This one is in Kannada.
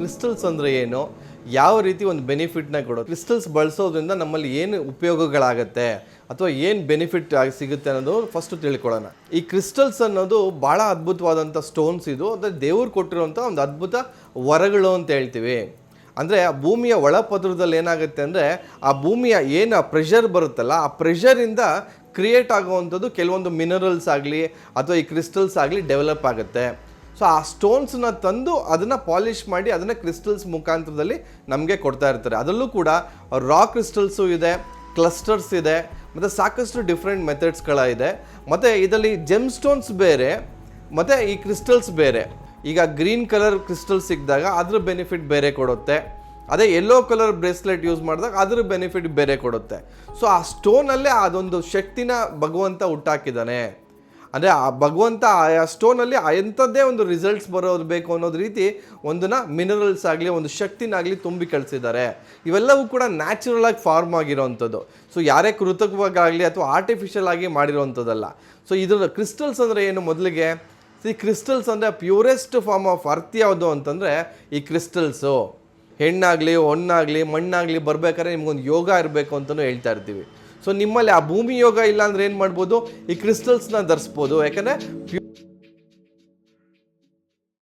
ಕ್ರಿಸ್ಟಲ್ಸ್ ಅಂದರೆ ಏನು? ಯಾವ ರೀತಿ ಒಂದು ಬೆನಿಫಿಟ್ನ ಕೊಡೋದು? ಕ್ರಿಸ್ಟಲ್ಸ್ ಬಳಸೋದ್ರಿಂದ ನಮ್ಮಲ್ಲಿ ಏನು ಉಪಯೋಗಗಳಾಗತ್ತೆ? ಅಥವಾ ಏನು ಬೆನಿಫಿಟ್ ಆಗಿ ಸಿಗುತ್ತೆ ಅನ್ನೋದು ಫಸ್ಟ್ ತಿಳ್ಕೊಳ್ಳೋಣ. ಈ ಕ್ರಿಸ್ಟಲ್ಸ್ ಅನ್ನೋದು ಭಾಳ ಅದ್ಭುತವಾದಂಥ ಸ್ಟೋನ್ಸ್ ಇದು. ಅಂದರೆ ದೇವ್ರು ಕೊಟ್ಟಿರುವಂಥ ಒಂದು ಅದ್ಭುತ ವರಗಳು ಅಂತ ಹೇಳ್ತೀವಿ. ಅಂದರೆ ಆ ಭೂಮಿಯ ಒಳಪದ್ರದಲ್ಲಿ ಏನಾಗುತ್ತೆ ಅಂದರೆ ಆ ಭೂಮಿಯ ಏನು ಪ್ರೆಷರ್ ಬರುತ್ತಲ್ಲ, ಆ ಪ್ರೆಷರಿಂದ ಕ್ರಿಯೇಟ್ ಆಗುವಂಥದ್ದು ಕೆಲವೊಂದು ಮಿನರಲ್ಸ್ ಆಗಲಿ, ಅಥವಾ ಈ ಕ್ರಿಸ್ಟಲ್ಸ್ ಆಗಲಿ ಡೆವಲಪ್ ಆಗುತ್ತೆ. ಸೊ ಆ ಸ್ಟೋನ್ಸ್ನ ತಂದು ಅದನ್ನು ಪಾಲಿಷ್ ಮಾಡಿ ಅದನ್ನು ಕ್ರಿಸ್ಟಲ್ಸ್ ಮುಖಾಂತರದಲ್ಲಿ ನಮಗೆ ಕೊಡ್ತಾ ಇರ್ತಾರೆ. ಅದರಲ್ಲೂ ಕೂಡ ರಾ ಕ್ರಿಸ್ಟಲ್ಸು ಇದೆ ಕ್ಲಸ್ಟರ್ಸ್ ಇದೆ, ಮತ್ತು ಸಾಕಷ್ಟು ಡಿಫ್ರೆಂಟ್ ಮೆಥಡ್ಸ್ಗಳ ಇದೆ. ಮತ್ತು ಇದರಲ್ಲಿ ಜೆಮ್ ಸ್ಟೋನ್ಸ್ ಬೇರೆ, ಮತ್ತು ಈ ಕ್ರಿಸ್ಟಲ್ಸ್ ಬೇರೆ. ಈಗ ಗ್ರೀನ್ ಕಲರ್ ಕ್ರಿಸ್ಟಲ್ ಸಿಕ್ಕಿದಾಗ ಅದ್ರ ಬೆನಿಫಿಟ್ ಬೇರೆ ಕೊಡುತ್ತೆ. ಅದೇ ಯೆಲ್ಲೋ ಕಲರ್ ಬ್ರೇಸ್ಲೆಟ್ ಯೂಸ್ ಮಾಡಿದಾಗ ಅದ್ರ ಬೆನಿಫಿಟ್ ಬೇರೆ ಕೊಡುತ್ತೆ. ಸೊ ಆ ಸ್ಟೋನಲ್ಲೇ ಅದೊಂದು ಶಕ್ತಿನ ಭಗವಂತ ಹುಟ್ಟಾಕಿದ್ದಾನೆ. ಅಂದರೆ ಆ ಭಗವಂತ ಆ ಸ್ಟೋನಲ್ಲಿ ಎಂಥದ್ದೇ ಒಂದು ರಿಸಲ್ಟ್ಸ್ ಬರೋದು ಬೇಕು ಅನ್ನೋದು ರೀತಿ ಒಂದನ್ನು ಮಿನರಲ್ಸ್ ಆಗಲಿ, ಒಂದು ಶಕ್ತಿನಾಗಲಿ ತುಂಬಿ ಕಳಿಸಿದ್ದಾರೆ. ಇವೆಲ್ಲವೂ ಕೂಡ ನ್ಯಾಚುರಲ್ ಆಗಿ ಫಾರ್ಮ್ ಆಗಿರೋವಂಥದ್ದು ಸೊ ಯಾರೇ ಕೃತಕವಾಗಲಿ ಅಥವಾ ಆರ್ಟಿಫಿಷಿಯಲ್ ಆಗಿ ಮಾಡಿರೋವಂಥದ್ದಲ್ಲ ಸೊ ಇದ್ರ ಕ್ರಿಸ್ಟಲ್ಸ್ ಅಂದರೆ ಏನು ಮೊದಲಿಗೆ? ಈ ಕ್ರಿಸ್ಟಲ್ಸ್ ಅಂದರೆ ಪ್ಯೂರೆಸ್ಟ್ ಫಾರ್ಮ್ ಆಫ್ ಅರ್ತ್ ಯಾವುದು ಅಂತಂದರೆ ಈ ಕ್ರಿಸ್ಟಲ್ಸು ಹೆಣ್ಣಾಗಲಿ, ಹೊಣ್ಣಾಗಲಿ, ಮಣ್ಣಾಗಲಿ ಬರ್ಬೇಕಾದ್ರೆ ನಿಮ್ಗೊಂದು ಯೋಗ ಇರಬೇಕು ಅಂತಲೂ ಹೇಳ್ತಾ ಇರ್ತೀವಿ. ಸೊ ನಿಮ್ಮಲ್ಲಿ ಆ ಭೂಮಿ ಯೋಗ ಇಲ್ಲ ಅಂದ್ರೆ ಏನು ಮಾಡ್ಬೋದು? ಈ ಕ್ರಿಸ್ಟಲ್ಸ್ನ ಧರಿಸ್ಬೋದು. ಯಾಕಂದರೆ